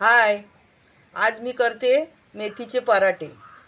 हाय. आज मी करते मेथीचे पराठे.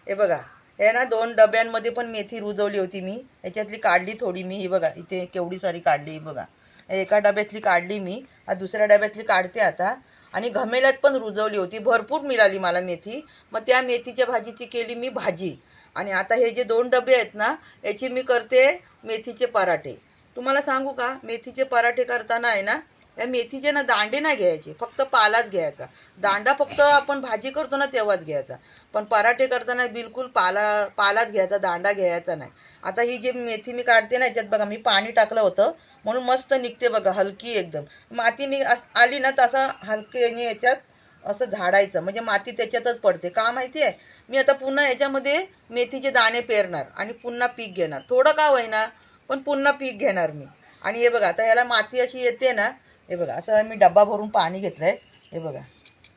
हे बघा हे ना दोन डब्यांमध्ये पण मेथी रुजवली होती मी. याच्यातली काढली थोडी मी ही बघा इथे केवढी सारी काढली ही बघा. एका डब्यातली काढली मी आता दुसऱ्या डब्यातली काढते आता. आणि घमेल्यात पण रुजवली होती भरपूर मिळाली मला मेथी. मग त्या मेथीच्या भाजीची केली मी भाजी. आणि आता हे जे दोन डबे आहेत ना याची मी करते मेथीचे पराठे. तुम्हाला सांगू का मेथीचे पराठे करताना आहे ना त्या मेथीचे ना दांडे नाही घ्यायचे फक्त पालाच घ्यायचा. दांडा फक्त आपण भाजी करतो ना तेव्हाच घ्यायचा. पण पराठे करताना बिलकुल पाला पालाच घ्यायचा दांडा घ्यायचा नाही. आता ही जी मेथी मी काढते ना याच्यात बघा मी पाणी टाकलं होतं म्हणून मस्त निघते बघा हलकी एकदम. माती नि आली ना तसा हलकी याच्यात असं झाडायचं म्हणजे माती त्याच्यातच पडते. का माहिती आहे? मी आता पुन्हा याच्यामध्ये मेथीचे दाणे पेरणार आणि पुन्हा पीक घेणार. थोडं का होईना पण पुन्हा पीक घेणार मी. आणि हे बघा आता ह्याला माती अशी येते ना हे बघा असं मी डब्बा भरून पाणी घेतलंय. हे बघा.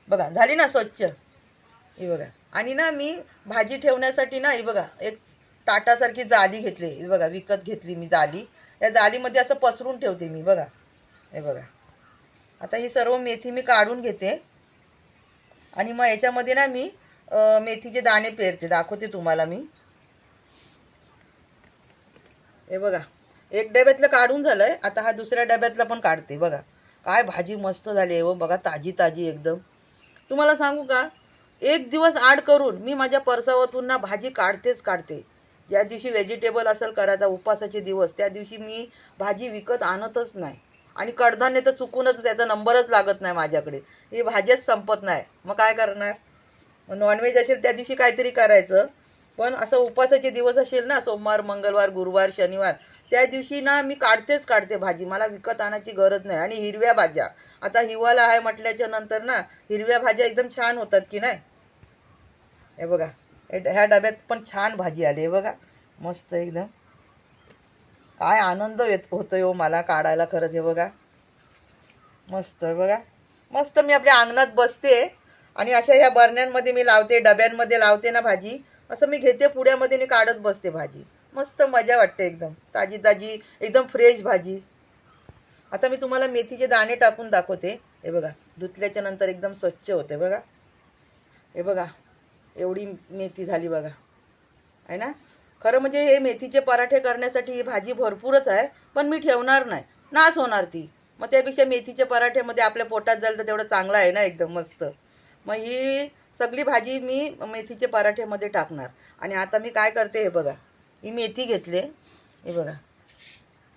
बघा झाली ना स्वच्छ. हे बघा. आणि ना मी भाजी ठेवण्यासाठी ना हे बघा एक ताटासारखी जाली घेतली. हे बघा विकत घेतली मी जाली. या जालीमध्ये असं पसरून ठेवते मी बघा. हे बघा. आता ही सर्व मेथी मी काढून घेते. आणि मग याच्यामध्ये ना मी मेथीचे दाणे पेरते. दाखवते तुम्हाला मी. हे बघा. एक डब्यातलं काढून झालंय. आता हा दुसऱ्या डब्यातला पण काढते बघा. काय भाजी मस्त झाली आहे हो बघा ताजी ताजी एकदम. तुम्हाला सांगू का? एक दिवस आड करून मी माझ्या परसावातून ना भाजी काढतेच काढते. ज्या दिवशी व्हेजिटेबल असेल करायचा उपवासाचे दिवस त्या दिवशी मी भाजी विकत आणतच नाही. आणि कडधान्य तर चुकूनच त्याचा नंबरच लागत नाही माझ्याकडे. ही भाज्याच संपत नाही. मग काय करणार? नॉनव्हेज असेल त्या दिवशी काहीतरी करायचं. पण असं उपवासाचे दिवस असेल ना सोमवार मंगळवार गुरुवार शनिवार त्या दिवशी ना मी काढतेच काढते भाजी. मला विकत आणायची गरज नाही. आणि हिरव्या भाज्या. आता हिवाळा आहे म्हटल्याच्या नंतर ना हिरव्या भाज्या एकदम छान होतात की नाही? हे बघा. हे- ह्या डब्यात पण छान भाजी आली. आहे बघा. मस्त एकदम. काय आनंद येत होतो हो मला काढायला खरंच. हे बघा. मस्त. आहे बघा. मस्त मी आपल्या अंगणात बसते. आणि अशा ह्या बरण्यांमध्ये मी लावते डब्यांमध्ये लावते ना भाजी. असं मी घेते पुड्यामध्ये आणि काढत बसते भाजी. मस्त मजा वाटते एकदम. ताजी ताजी एकदम फ्रेश भाजी. आता मी तुम्हाला मेथीचे दाणे टाकून दाखवते. हे बघा धुतल्याच्या नंतर एकदम स्वच्छ होते बघा. हे बघा एवढी मेथी झाली बघा. आहे ना? खरं म्हणजे हे मेथीचे पराठे करण्यासाठी ही भाजी भरपूरच आहे पण मी ठेवणार नाही. नाच होणार ती. मग त्यापेक्षा मेथीच्या पराठेमध्ये आपल्या पोटात जाईल तर तेवढं चांगलं आहे ना एकदम मस्त. मग ही सगळी भाजी मी मेथीचे पराठेमध्ये टाकणार. आणि आता मी काय करते हे बघा. ही मेथी घेतले. हे बघा.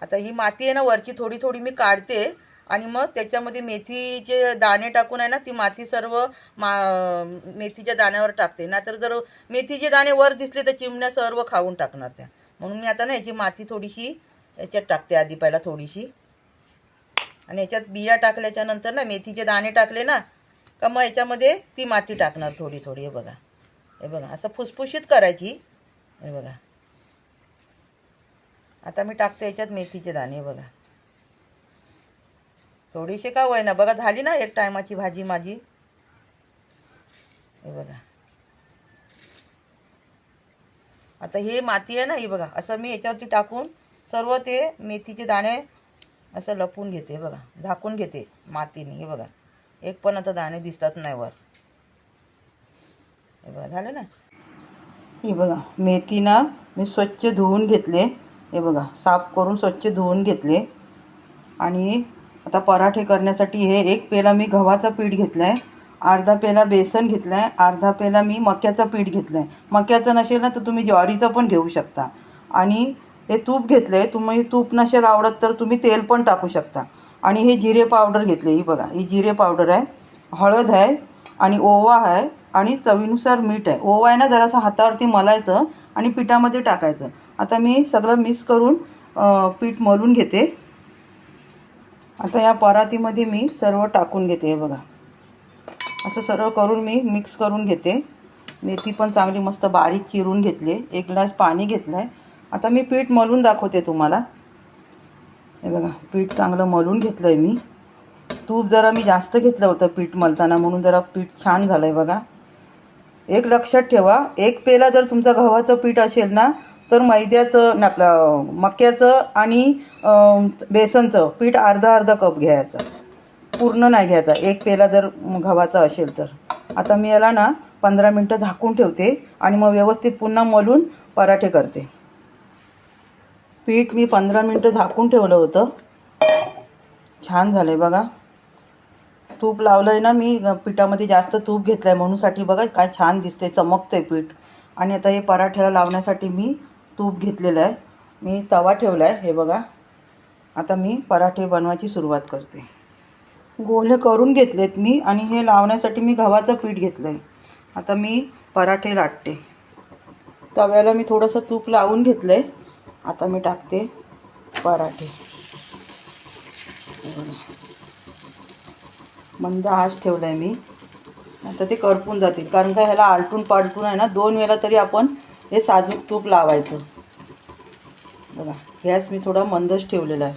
आता ही माती आहे ना वरची थोडी थोडी मी काढते आणि मग त्याच्यामध्ये मेथीचे दाणे टाकून आहे ना ती माती सर्व मा मेथीच्या दाण्यावर टाकते. नाहीतर जर मेथीचे दाणे वर दिसले तर चिमण्या सर्व खाऊन टाकणार त्या. म्हणून मी आता ना याची माती थोडीशी याच्यात टाकते आधी पहिला थोडीशी. आणि याच्यात बिया टाकल्याच्या नंतर ना मेथीचे दाणे टाकले ना का मग याच्यामध्ये ती माती टाकणार थोडी थोडी. हे बघा. हे बघा. असं फुसफुशीत करायची. हे बघा. आता मी टाकते याच्यात मेथीचे दाणे हे बघा. थोडीशी का होय ना बघा झाली ना एक टायमाची भाजी माझी. हे बघा. आता हे माती आहे ना ही बघा. असं मी याच्यावरती टाकून सर्व ते मेथीचे दाणे असं लपून घेते बघा. झाकून घेते मातीने. हे बघा. एक पण आता दाणे दिसतात नाही वर. हे बघा झालं ना? हे बघा मेथी ना मी स्वच्छ धुवून घेतले. हे बघा साफ करून स्वच्छ धुवून घेतले. आणि आता पराठे करण्यासाठी हे एक पेला मी गव्हाचं पीठ घेतलं आहे अर्धा पेला बेसन घेतलं आहे अर्धा पेला मी मक्याचं पीठ घेतलं आहे मक्याचं नसेल ना तर तुम्ही ज्वारीचं पण घेऊ शकता. आणि हे तूप घेतलं आहे तुम्ही तूप नसेल आवडत तर तुम्ही तेल पण टाकू शकता. आणि हे जिरे पावडर घेतले ही बघा ही जिरे पावडर आहे. हळद आहे आणि ओवा आहे आणि चवीनुसार मीठ आहे. ओवा आहे ना जरासं हातावरती मलायचं आणि पिठामध्ये टाकायचं. आता मी सगळं मिक्स करून पीठ मलून घेते. आता या परातीमध्ये मी सर्व टाकून घेते हे बघा. असं सर्व करून मी मिक्स करून घेते. मेथी पण चांगली मस्त बारीक चिरून घेतली. एक ग्लास पाणी घेतलं आहे आता मी पीठ मलून दाखवते तुम्हाला. हे बघा पीठ चांगलं मलून घेतलं आहे मी. तूप जरा मी जास्त घेतलं होतं पीठ मलताना म्हणून जरा पीठ छान झालं आहे बघा. एक लक्षात ठेवा एक पेला जर तुमचं गव्हाचं पीठ असेल ना तर मैद्याचं ना आपलं मक्याचं आणि बेसनचं पीठ अर्धा अर्धा कप घ्यायचं. पूर्ण नाही घ्यायचा. एक पेला जर गव्हाचा असेल तर. आता मी याला ना पंधरा मिनटं झाकून ठेवते आणि मग व्यवस्थित पुन्हा मलून पराठे करते. पीठ मी पंधरा मिनटं झाकून ठेवलं होतं. छान झालं आहे बघा. तूप लावलं आहे ना मी पिठामध्ये जास्त तूप घेतलं आहे म्हणूनसाठी बघा काय छान दिसते चमकतं आहे पीठ. आणि आता हे पराठ्याला लावण्यासाठी मी तूप घेतलेलं आहे. मी तवा ठेवला आहे. हे बघा. आता मी पराठे बनवायची सुरुवात करते. गोले करून घेतलेत मी आणि हे लावण्यासाठी मी गव्हाचं पीठ घेतलं आहे आता मी पराठे लाटते. तव्याला मी थोडंसं तूप लावून घेतलं आहे आता मी टाकते पराठे. मंद आज ठेवला आहे मी. आता ते करपून जातील. कारण का ह्याला आलटून पालटून आहे ना दोन वेळा तरी आपण हे साजूक तूप लावायचं. बघा. गॅस मी थोडा मंदच ठेवलेला आहे.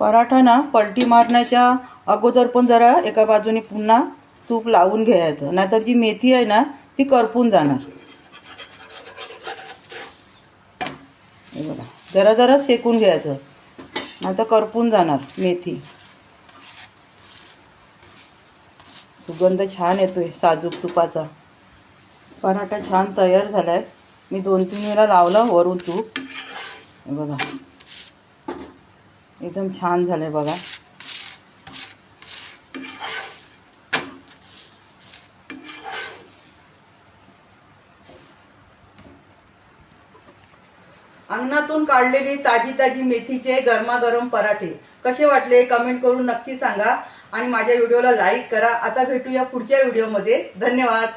पराठा ना पलटी मारण्याच्या अगोदर पण जरा एका बाजूने पुन्हा तूप लावून घ्यायचं. नाहीतर जी मेथी आहे ना ती करपून जाणार. हे बघा. जरा जरा शेकून घ्यायचं. नाहीतर करपून जाणार मेथी. सुगंध छान येतोय साजूक तुपाचा. पराठा छान तयार झाला आहे मी दोन तीन वेळा लावला वरून तूप. हे बघा. एकदम छान झालं बघा. अंगणातून काढलेली ताजी ताजी मेथीचे गरमागरम पराठे. कसे वाटले कमेंट करून नक्की सांगा आणि माझ्या व्हिडिओला लाईक करा. आता भेटूया पुढच्या व्हिडिओमध्ये. धन्यवाद.